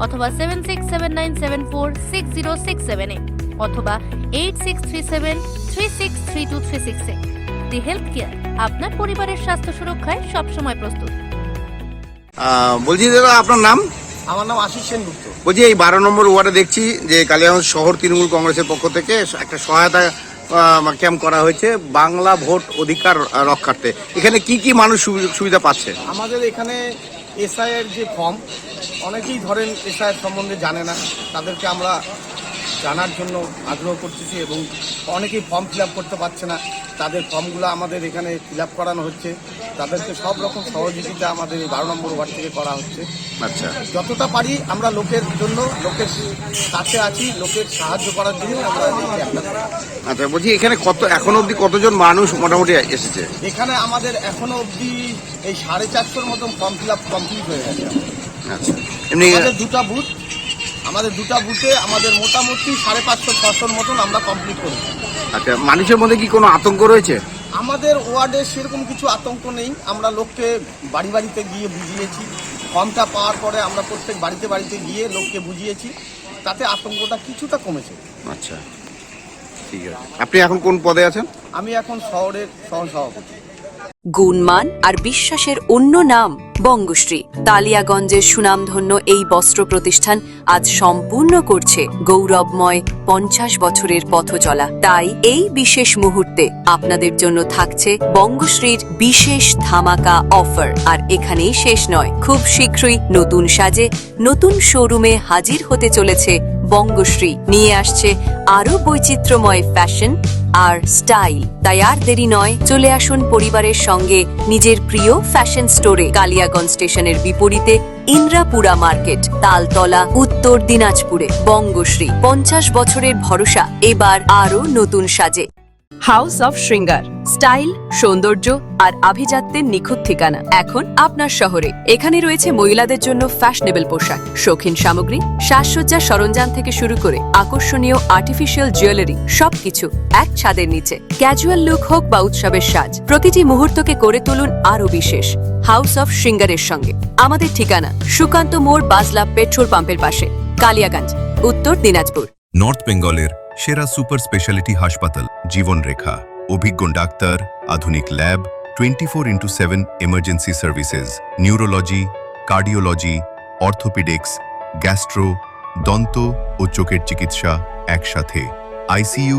অথবা seven six seven nine seven four six zero six সেভেনে অথবা eight six three seven three six three two three সিক্সে the health care আপনার পরিবারের স্বাস্থ্য সুরক্ষায় সবসময় প্রস্তুত। বলছি দাদা আপনার নাম? আমার নাম আশিস সেনগুপ্ত বলছি এই বারো নম্বর ওয়ার্ডে দেখছি যে কালিয়াগঞ্জ শহর তৃণমূল কংগ্রেসের পক্ষ থেকে একটা সহায়তা ক্যাম্প করা হয়েছে বাংলা ভোট অধিকার রক্ষার্থে। এখানে কি কি মানুষ সুবি- সুবিধা পাচ্ছে? আমাদের এখানে এসআই এর যে ফর্ম অনেকেই ধরেন এসআইয়ের সম্বন্ধে জানে না। তাদেরকে আমরা জানার জন্য আগ্রহ করতেছি এবং অনেকেই ফর্ম ফিল করতে পারছে না। তাদের ফর্মগুলো আমাদের এখানে ফিল আপ করানো হচ্ছে। তাদেরকে সব রকম সহযোগিতা আমাদের এই বারো নম্বর ওয়ার্ড থেকে করা হচ্ছে। আচ্ছা। যতটা পারি আমরা লোকের জন্য লোকের কাছে আছি লোকের সাহায্য করার জন্য আমরা। আচ্ছা বলছি এখানে কত এখনও অবধি কতজন মানুষ মোটামুটি এসেছে? এখানে আমাদের এখনও অবধি এই সাড়ে চারশোর মতন ফর্ম ফিল আপ কমপ্লিট হয়ে গেছে। আচ্ছা এমনি দুটা বুথ আমাদের দুটা বুথে আমাদের মোটামুটি সাড়ে পাঁচশো ছশোর মতন আমরা কমপ্লিট করি। আচ্ছা মানুষের মধ্যে কি কোনো আতঙ্ক রয়েছে? আমাদের ওয়ার্ডে সেরকম কিছু আতঙ্ক নেই। আমরা লোককে বাড়ি বাড়িতে গিয়ে বুঝিয়েছি। ফর্মটা পাওয়ার পরে আমরা প্রত্যেক বাড়িতে বাড়িতে গিয়ে লোককে বুঝিয়েছি। তাতে আতঙ্কটা কিছুটা কমেছে। আচ্ছা ঠিক আছে। আপনি এখন কোন পদে আছেন? আমি এখন শহরের সহসভাপতি। গুণমান আর বিশ্বাসের অন্য নাম বঙ্গশ্রী। তালিয়াগঞ্জের সুনামধন্য এই বস্ত্র প্রতিষ্ঠান আজ সম্পূর্ণ করছে গৌরবময় পঞ্চাশ বছরের পথ চলা তাই এই বিশেষ মুহূর্তে আপনাদের জন্য থাকছে বঙ্গশ্রীর বিশেষ ধামাকা অফার। আর এখানেই শেষ নয়, খুব শীঘ্রই নতুন সাজে, নতুন শোরুমে হাজির হতে চলেছে বঙ্গশ্রী। নিয়ে আসছে আরও বৈচিত্র্যময় ফ্যাশন আর স্টাইল। তাই আর দেরি নয়, চলে আসুন পরিবারের সঙ্গে নিজের প্রিয় ফ্যাশন স্টোরে কালিয়াগঞ্জ স্টেশনের বিপরীতে ইন্দ্রাপুরা মার্কেট, তালতলা, উত্তর দিনাজপুরে। বঙ্গশ্রী, পঞ্চাশ বছরের ভরসা, এবার আরও নতুন সাজে। হাউস অফ শৃঙ্গার, স্টাইল, সৌন্দর্য আর আভিজাত্যের নিখুঁত ঠিকানা। এখন আপনার শহরে। এখানে রয়েছে মহিলাদের জন্য ফ্যাশনেবল পোশাক, শৌখিন সামগ্রী সাজসজ্জার সরঞ্জাম থেকে শুরু করে আকর্ষণীয় আর্টিফিশিয়াল জুয়েলারি সবকিছু এক ছাদের নিচে। ক্যাজুয়াল লুক হোক বা উৎসবের সাজ, প্রতিটি মুহূর্তকে করে তুলুন আরও বিশেষ। হাউস অফ শৃঙ্গারের সঙ্গে। আমাদের ঠিকানা সুকান্ত মোড় বাজলা পেট্রোল পাম্পের পাশে, কালিয়াগঞ্জ, উত্তর দিনাজপুর। নর্থ বেঙ্গলের সেরা সুপার স্পেশালিটি হাসপাতাল, জীবনরেখা। অভিজ্ঞ ডাক্তার, আধুনিক lab, twenty four into seven emergency services, neurology, cardiology, orthopaedics, gastro, দন্ত ও চোখের চিকিৎসা একসাথে। আইসিইউ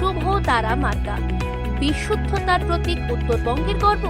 শুভ তারা মাতা বিশুদ্ধতার প্রতীক উত্তরবঙ্গের গর্ব।